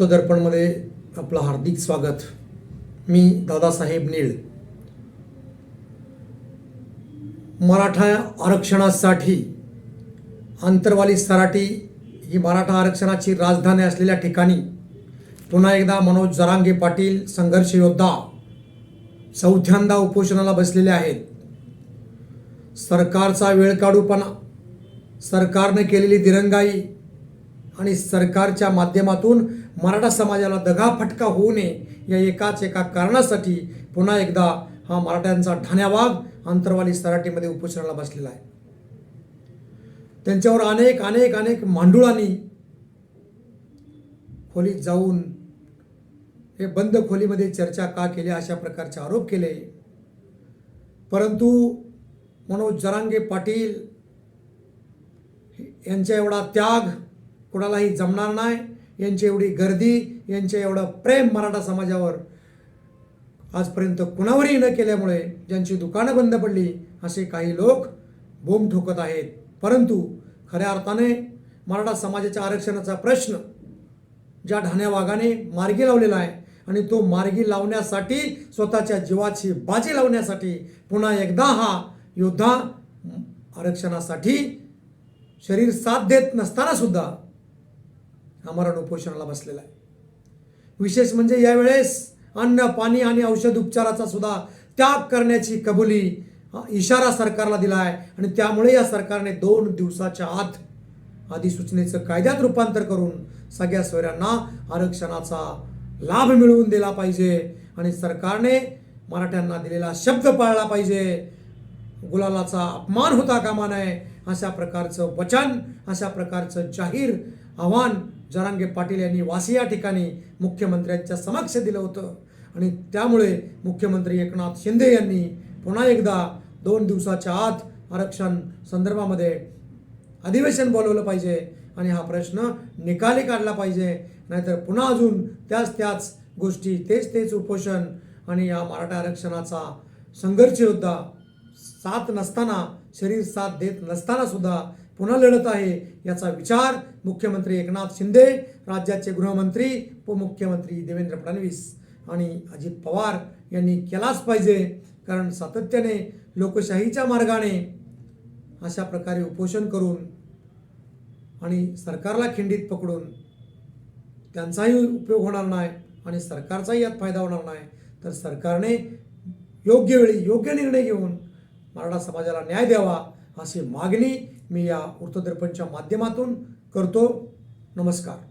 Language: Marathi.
वृत्तदर्पणमध्ये आपलं हार्दिक स्वागत. मी दादासाहेब नीळ. मराठा आरक्षणासाठी आंतरवाली सराटी ही मराठा आरक्षणाची राजधानी असलेल्या ठिकाणी पुन्हा एकदा मनोज जरांगे पाटील संघर्ष योद्धा चौथ्यांदा उपोषणाला बसलेले आहेत. सरकारचा वेळ काढूपणा सरकारने केलेली दिरंगाई आणि सरकारच्या माध्यमातून मराठा समाजाला दगाफटका होऊ नये या एकाच एका कारणासाठी पुन्हा एकदा हा मराठ्यांचा ठाण्यावाग अंतरवाली सराटीमध्ये उपोषणाला बसलेला आहे. त्यांच्यावर अनेक अनेक अनेक मांडुळांनी खोलीत जाऊन हे बंद खोलीमध्ये चर्चा का केली अशा प्रकारचे आरोप केले. परंतु मनोज जरांगे पाटील यांच्या एवढा त्याग कोणालाही जमणार नाही. यांची एवढी गर्दी यांचे एवढं प्रेम मराठा समाजावर आजपर्यंत कुणावरही न केल्यामुळे ज्यांची दुकानं बंद पडली असे काही लोक बोंब ठोकत आहेत. परंतु खऱ्या अर्थाने मराठा समाजाच्या आरक्षणाचा प्रश्न ज्या ढाण्या वाघाने मार्गी लावलेला आहे आणि तो मार्गी लावण्यासाठी स्वतःच्या जीवाची बाजी लावण्यासाठी पुन्हा एकदा हा योद्धा आरक्षणासाठी शरीर साथ देत नसताना सुद्धा आमरण उपोषणाला बसलेला आहे. विशेष म्हणजे यावेळेस अन्न पाणी आणि औषध उपचाराचा सुद्धा त्याग करण्याची कबुली इशारा सरकारला दिला आहे आणि त्यामुळे या सरकारने दोन दिवसाच्या आत अधिसूचनेचं कायद्यात रूपांतर करून सगळ्या सोयऱ्यांना आरक्षणाचा लाभ मिळवून दिला पाहिजे आणि सरकारने मराठ्यांना दिलेला शब्द पाळला पाहिजे. गुलालाचा अपमान होता कामा नये अशा प्रकारचं वचन अशा प्रकारचं जाहीर आव्हान जरांगे पाटील यांनी वासी या ठिकाणी मुख्यमंत्र्यांच्या समक्ष दिलं होतं. आणि त्यामुळे मुख्यमंत्री एकनाथ शिंदे यांनी पुन्हा एकदा दोन दिवसाच्या आत आरक्षण संदर्भामध्ये अधिवेशन बोलवलं पाहिजे आणि हा प्रश्न निकाली काढला पाहिजे. नाहीतर पुन्हा अजून त्याच त्याच गोष्टी तेच तेच उपोषण आणि या मराठा आरक्षणाचा संघर्षयोद्धा साथ नसताना शरीर साथ देत नसताना सुद्धा पुन्हा लढत आहे याचा विचार मुख्यमंत्री एकनाथ शिंदे राज्याचे गृहमंत्री उपमुख्यमंत्री देवेंद्र फडणवीस आणि अजित पवार यांनी केलाच पाहिजे. कारण सातत्याने लोकशाहीच्या मार्गाने अशा प्रकारे उपोषण करून आणि सरकारला खिंडीत पकडून त्यांचाही उपयोग होणार नाही आणि सरकारचाही यात फायदा होणार नाही. तर सरकारने योग्य वेळी योग्य निर्णय घेऊन मराठा समाजाला न्याय द्यावा अशी मागणी मी या वृत्तदर्पणच्या माध्यमातून करतो. नमस्कार.